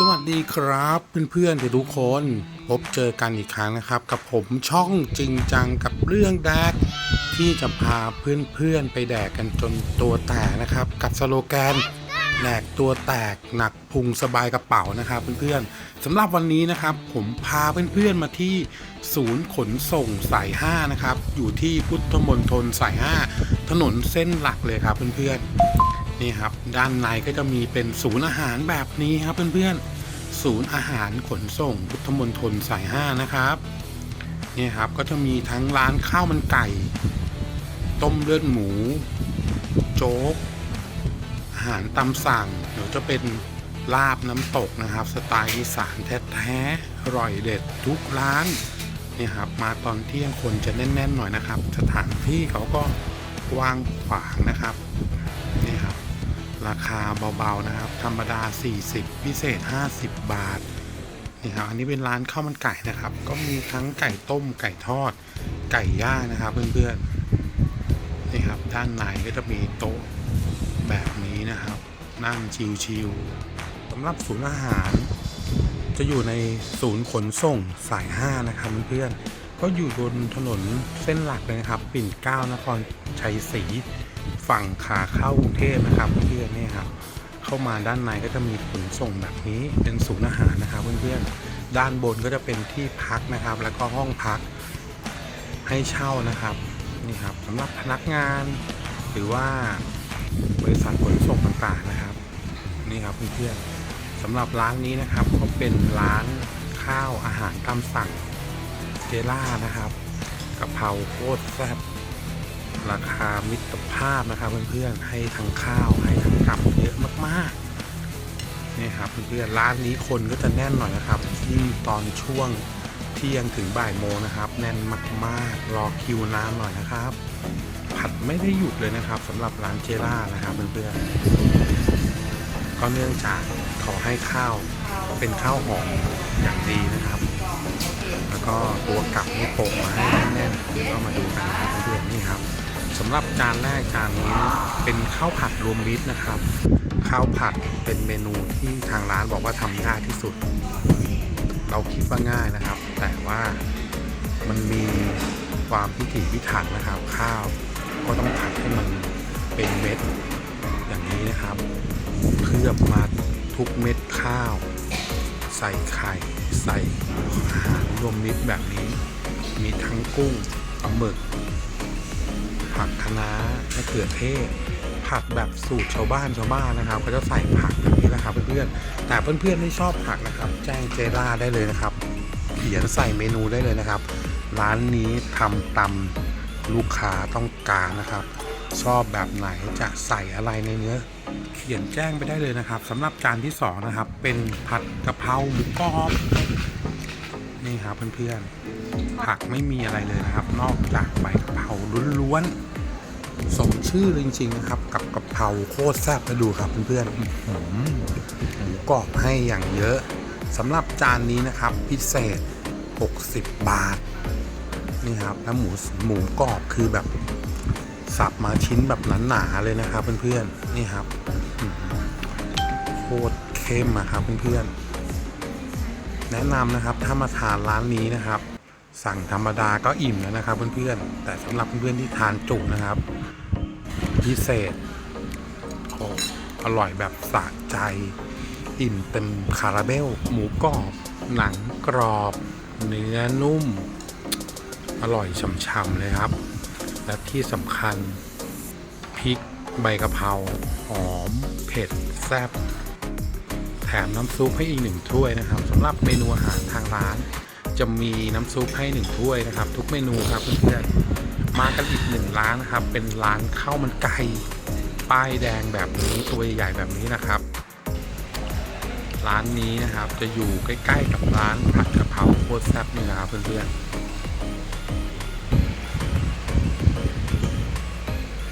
สวัสดีครับเพื่อนๆทุกคน พบเจอกันอีกครั้งนะครับ กับผมช่องจริงจังกับเรื่องแดกที่จะพาเพื่อนๆไปแดกกันจนตัวแตกนะครับ กับสโลแกนแดกตัวแตกหนักพุงสบายกระเป๋านะครับเพื่อนๆสำหรับวันนี้นะครับ ผมพาเพื่อนๆมาที่ศูนย์ขนส่งสาย 5 นะครับ อยู่ที่พุทธมณฑลสาย 5 ถนนเส้นหลักเลยครับเพื่อนๆ นี่ครับด้านในก็จะมีเป็นศูนย์อาหารแบบนี้ครับเพื่อนๆศูนย์อาหารขนส่งพุทธมณฑลสาย5นะครับนี่ครับก็จะมีทั้งร้านข้าวมันไก่ ต้มเลือดหมู โจ๊ก อาหารตามสั่งเดี๋ยวจะเป็นลาบน้ำตกนะครับ สไตล์อีสานแท้ๆอร่อยเด็ดทุกร้านนี่ครับมาตอนเที่ยงคนจะแน่นๆหน่อยนะครับ สถานที่เขาก็กว้างขวางนะครับ ราคาเบาๆนะครับ ธรรมดา 40 พิเศษ 50 บาท นี่ครับ อันนี้เป็นร้านข้าวมันไก่นะครับ ก็มีทั้งไก่ต้ม ไก่ทอด ไก่ย่างนะครับ เพื่อนๆ นี่ครับ ด้านในก็จะมีโต๊ะแบบนี้นะครับ นั่งชิวๆสำหรับศูนย์อาหาร จะอยู่ในศูนย์ขนส่งสาย 5 นะครับเพื่อนๆ ก็อยู่บนถนนเส้นหลักเลยนะครับ ปิ่นเกล้านครชัยศรี ฝั่งขาเข้ากรุงเทพนะครับเพื่อนๆนี่ครับเข้ามาด้านในก็จะมีขนส่งแบบนี้เป็นศูนย์อาหารนะครับเพื่อนๆด้านบนก็จะเป็นที่พักนะครับ แล้วก็ห้องพักให้เช่านะครับนี่ครับสำหรับพนักงาน หรือว่าบริษัทขนส่งต่างๆนะครับนี่ครับเพื่อนๆสำหรับร้านนี้นะครับก็เป็นร้านข้าวอาหารตามสั่งเจล่านะครับกะเพราโคตรแซ่บ ราคามิตรภาพนะครับเพื่อนๆให้ทั้งข้าวให้ทั้งกับเยอะมากๆนี่ครับเพื่อนๆร้านนี้คนก็จะแน่นหน่อยนะครับยิ่งตอนช่วงเที่ยงถึงบ่ายโมงนะครับ แน่นมากๆ รอคิวนานหน่อยนะครับ ผัดไม่ได้หยุดเลยนะครับสำหรับร้านเจล่านะครับเพื่อนๆก็เนื่องจากขาให้ข้าวเป็นข้าวหอมอย่างดีนะครับ แล้วก็ตัวกลับนี่โปะมาให้แน่นๆก็มาดูกันนะครับเพื่อนๆนี่ครับ สำหรับจานแรกจานนี้เป็นข้าวผัดรวมมิตรนะครับ ข้าวผัดเป็นเมนูที่ทางร้านบอกว่าทำง่ายที่สุด เราคิดว่าง่ายนะครับ แต่ว่ามันมีความพิถีพิถันนะครับ ข้าวก็ต้องผัดให้มันเป็นเม็ดอย่างนี้นะครับเคลือบมาทุกเม็ดข้าว ใส่ไข่ใส่อาหารรวมมิตรแบบนี้ มีทั้งกุ้งปลาหมึก ผักคะน้ามะเขือเทศ ผัดแบบสูตรชาวบ้านชาวบ้านนะครับก็จะใส่ผักแบบนี้นะครับเพื่อนๆแต่เพื่อนๆไม่ชอบผักนะครับ แจ้งเจล่าได้เลยนะครับเขียนใส่เมนูได้เลยนะครับ ร้านนี้ทำตามลูกค้าต้องการนะครับ ชอบแบบไหนจะใส่อะไรในเนื้อ เขียนแจ้งไปได้เลยนะครับสำหรับจานที่สองนะครับเป็นผัดกะเพราหมูกรอบ นี่ครับเพื่อนๆผักไม่มีอะไรเลยนะครับ นอกจากใบกะเพราล้วนๆสมชื่อเลยจริงๆนะครับ กับกะเพราโคตรแซ่บมาดูครับเพื่อนๆหมูกรอบให้อย่างเยอะสำหรับจานนี้นะครับพิเศษ 60 บาทนี่ครับแล้วหมูหมูกรอบคือแบบสับมาชิ้นแบบหนาๆเลยนะครับเพื่อนๆนี่ครับโคตรเข้มอะครับเพื่อนๆ แนะนำนะครับถ้ามาทานร้านนี้นะครับ สั่งธรรมดาก็อิ่มแล้วนะครับ เพื่อนๆแต่สำหรับเพื่อนๆที่ทานจุนะครับ พิเศษโอ้อร่อยแบบสะใจ อิ่มเต็มคาราเบล หมูกรอบ หนังกรอบ เนื้อนุ่ม อร่อยฉ่ำๆเลยครับ และที่สำคัญพริกใบกะเพราหอม เผ็ด แซ่บ แถมน้ำซุปให้อีกหนึ่งถ้วยนะครับสำหรับเมนูอาหารทางร้าน จะมีน้ำซุปให้หนึ่งถ้วยนะครับ ทุกเมนูครับเพื่อนๆมากันอีกหนึ่งร้านนะครับ เป็นร้านข้าวมันไก่ป้ายแดงแบบนี้ตัวใหญ่ๆแบบนี้นะครับ ร้านนี้นะครับจะอยู่ใกล้ๆกับร้านผัดกะเพราโคตรแซ่บนี่นะครับเพื่อนๆ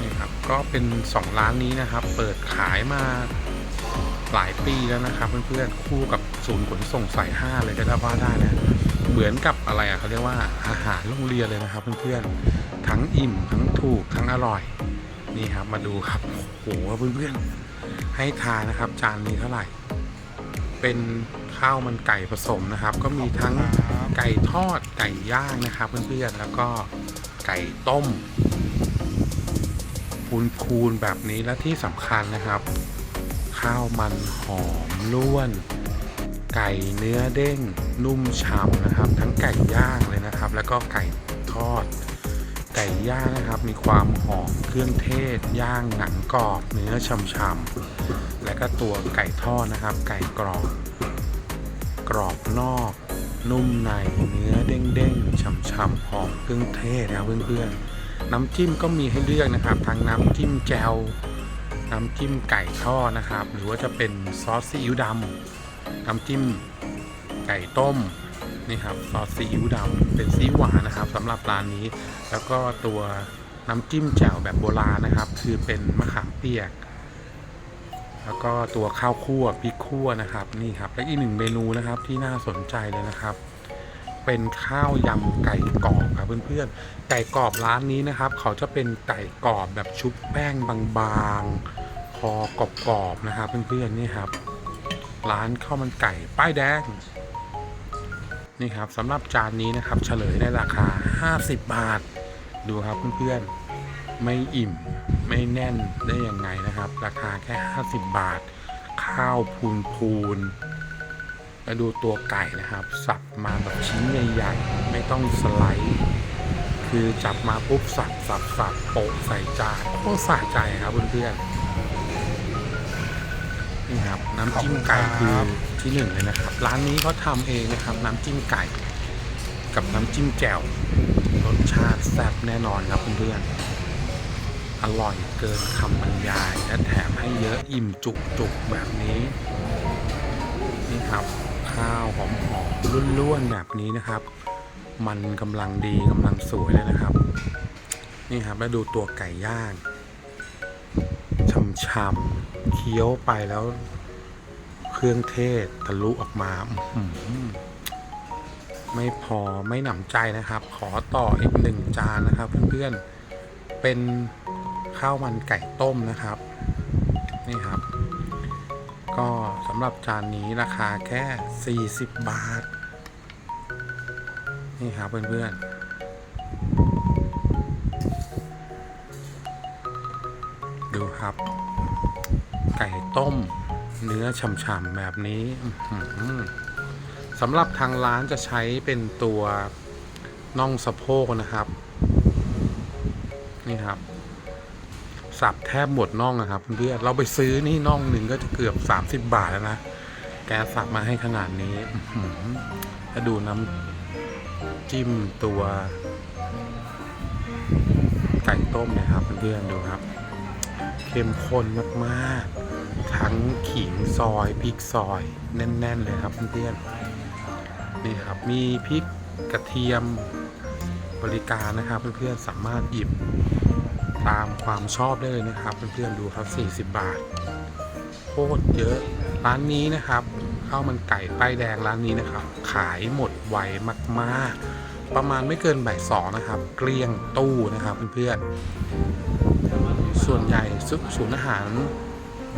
นี่ครับก็เป็น 2 ร้านนี้นะครับ เปิดขายมา หลายปีแล้วนะครับเพื่อนๆคู่กับศูนย์ขนส่งสาย5เลยก็จะว่าได้นะเหมือนกับอะไรอะเขาเรียกว่าอาหารโรงเรียนเลยนะครับเพื่อนๆทั้งอิ่มทั้งถูกทั้งอร่อยนี่ครับมาดูครับโอ้โหเพื่อนๆให้ทานนะครับ จานนี้เท่าไหร่ เป็นข้าวมันไก่ผสมนะครับ ก็มีทั้งไก่ทอดไก่ย่างนะครับเพื่อนๆแล้วก็ไก่ต้มพูนๆแบบนี้และที่สำคัญนะครับ ข้าวมันหอมล้วน ไก่เนื้อเด้งนุ่มฉ่ำนะครับ ทั้งไก่ย่างเลยนะครับ แล้วก็ไก่ทอด ไก่ย่างนะครับมีความหอมเครื่องเทศ ย่างหนังกรอบเนื้อฉ่ำๆและก็ตัวไก่ทอดนะครับ ไก่กรอบ กรอบนอก นุ่มในเนื้อเด้งๆฉ่ำๆหอมเครื่องเทศนะครับเพื่อนๆน้ำจิ้มก็มีให้เลือกนะครับ ทั้งน้ำจิ้มแจ่ว น้ำจิ้มไก่ทอดนะครับ หรือว่าจะเป็นซอสซีอิ๊วดำน้ำจิ้มไก่ต้มนี่ครับซอสซีอิ๊วดำเป็นซีอิ๊วหวานนะครับสำหรับร้านนี้ แล้วก็ตัวน้ำจิ้มแจ่วแบบโบราณนะครับ คือเป็นมะขามเปียก แล้วก็ตัวข้าวคั่วพริกคั่วนะครับนี่ครับและอีกหนึ่งเมนูนะครับที่น่าสนใจเลยนะครับ เป็นข้าวยำไก่กรอบครับเพื่อนๆ ไก่กรอบร้านนี้นะครับ เขาจะเป็นไก่กรอบแบบชุบแป้งบางๆ คอกรอบๆนะครับเพื่อนๆนี่ครับ ร้านข้าวมันไก่ป้ายแดงนี่ครับสำหรับจานนี้นะครับเฉลยในราคา 50 บาท ดูครับเพื่อนๆไม่อิ่มไม่แน่นได้ยังไงนะครับ ราคาแค่ 50 บาท ข้าวพูนพูน แล้วดูตัวไก่นะครับ สับมาแบบชิ้นใหญ่ๆ ไม่ต้องสไลด์ คือจับมาปุ๊บสับสับสับโปะใส่จานโคตรสะใจครับเพื่อนๆนี่ครับ น้ำจิ้มไก่คือที่หนึ่งเลยนะครับ ร้านนี้เขาทำเองนะครับ น้ำจิ้มไก่ กับน้ำจิ้มแจ่วรสชาติแซ่บแน่นอนครับเพื่อนๆอร่อยเกินคำบรรยาย และแถมให้เยอะอิ่มจุกจุกๆแบบนี้นี่ครับ ข้าวหอมๆล้วนๆแบบนี้นะครับ มันกำลังดีกำลังสวยเลยนะครับ นี่ครับแล้วดูตัวไก่ย่างช่ำๆเคี้ยวไปแล้ว เครื่องเทศทะลุออกมาไม่พอไม่หนำใจนะครับ ขอต่ออีกหนึ่งจานนะครับ เพื่อนๆเป็นข้าวมันไก่ต้มนะครับ นี่ครับ ก็สำหรับจานนี้ราคาแค่ 40 บาท นี่ครับเพื่อนๆ ดูครับ ไก่ต้มเนื้อฉ่ำๆแบบนี้สำหรับทางร้านจะใช้เป็นตัวน่องสะโพกนะครับ นี่ครับ สับแทบหมดน่องนะครับเพื่อนๆเราไปซื้อนี่น่องหนึ่งก็จะเกือบ 30 บาทแล้วนะ แกสับมาให้ขนาดนี้อื้อหือแล้วดูน้ำจิ้มตัว ไก่ต้มเนะครับเพื่อนๆดูครับ เข้มข้นมากๆ ทั้งขิงซอยพริกซอย แน่น ๆ เลยครับเพื่อนๆนี่ครับมีพริกกระเทียมบริการนะครับเพื่อนๆสามารถหยิบ ตามความชอบได้เลยนะครับเพื่อนๆดูครับ40 บาทโคตรเยอะร้านนี้นะครับข้าวมันไก่ป้ายแดงร้านนี้นะครับ ขายหมดไวมากๆ ประมาณไม่เกินบ่ายสองนะครับ เกลี้ยงตู้นะครับเพื่อนๆส่วนใหญ่ซุปศูนย์อาหาร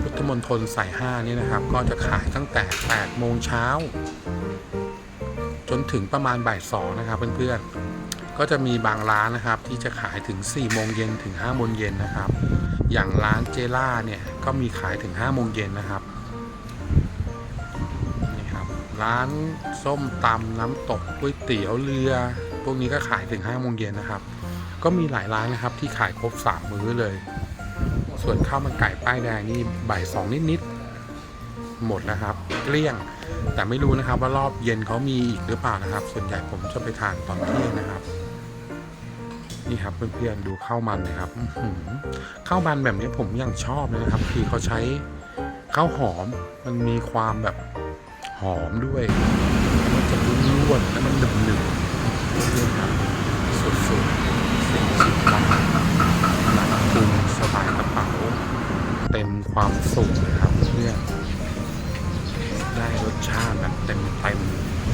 พุทธมณฑลสาย5นี่นะครับ ก็จะขายตั้งแต่8โมงเช้า จนถึงประมาณบ่ายสองนะครับเพื่อนๆ ก็จะมีบางร้านนะครับที่จะขายถึง 4 โมงเย็นถึง 5 โมงเย็นนะครับ อย่างร้านเจล่าเนี่ยก็มีขายถึง 5 โมงเย็นนะครับนี่ครับ ร้านส้มตำน้ำตกก๋วยเตี๋ยวเรือ พวกนี้ก็ขายถึง 5 โมงเย็นนะครับ ก็มีหลายร้านนะครับที่ขายครบ 3 มื้อเลย ส่วนข้าวมันไก่ป้ายแดงนี่บ่ายสองนิดๆหมดนะครับ เกลี้ยงแต่ไม่รู้นะครับว่ารอบเย็นเขามีอีกหรือเปล่านะครับ ส่วนใหญ่ผมจะไปทานตอนเที่ยงนะครับ นี่ครับเพื่อนๆดูข้าวมันนะครับข้าวมันแบบนี้ผมยังชอบเลยนะครับ คือเขาใช้ข้าวหอมมันมีความแบบหอมด้วย มันจะร่วนๆแล้วมันหนึบๆนี่ครับสุดๆสี่สิบบาทหนักปรุงสบายกระเป๋า เต็มความสุขเลยครับเพื่อนได้รสชาติแบบเต็มเต็ม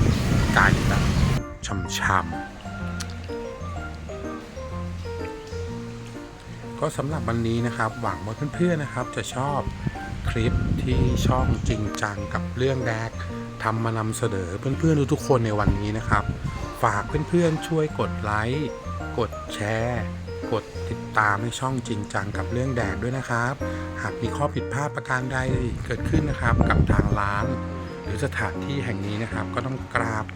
ๆไก่แบบช่ำๆ ก็สำหรับวันนี้นะครับ หวังว่าเพื่อนๆนะครับ จะชอบคลิปที่ช่องจริงจังกับเรื่องแดกทำมานำเสนอเพื่อนๆทุกคนในวันนี้นะครับ ฝากเพื่อนๆช่วยกดไลค์กดแชร์ กดติดตามให้ช่องจริงจังกับเรื่องแดกด้วยนะครับ หากมีข้อผิดพลาดประการใดเกิดขึ้นนะครับกับทางร้าน หรือสถานที่แห่งนี้นะครับ ก็ต้องกราบ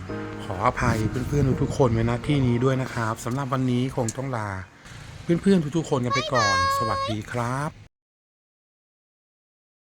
ขออภัยเพื่อนๆทุกๆคนไว้ณที่นี้ด้วยนะครับสำหรับวันนี้คงต้องลา เพื่อนๆทุกๆคนกันไปก่อน สวัสดีครับ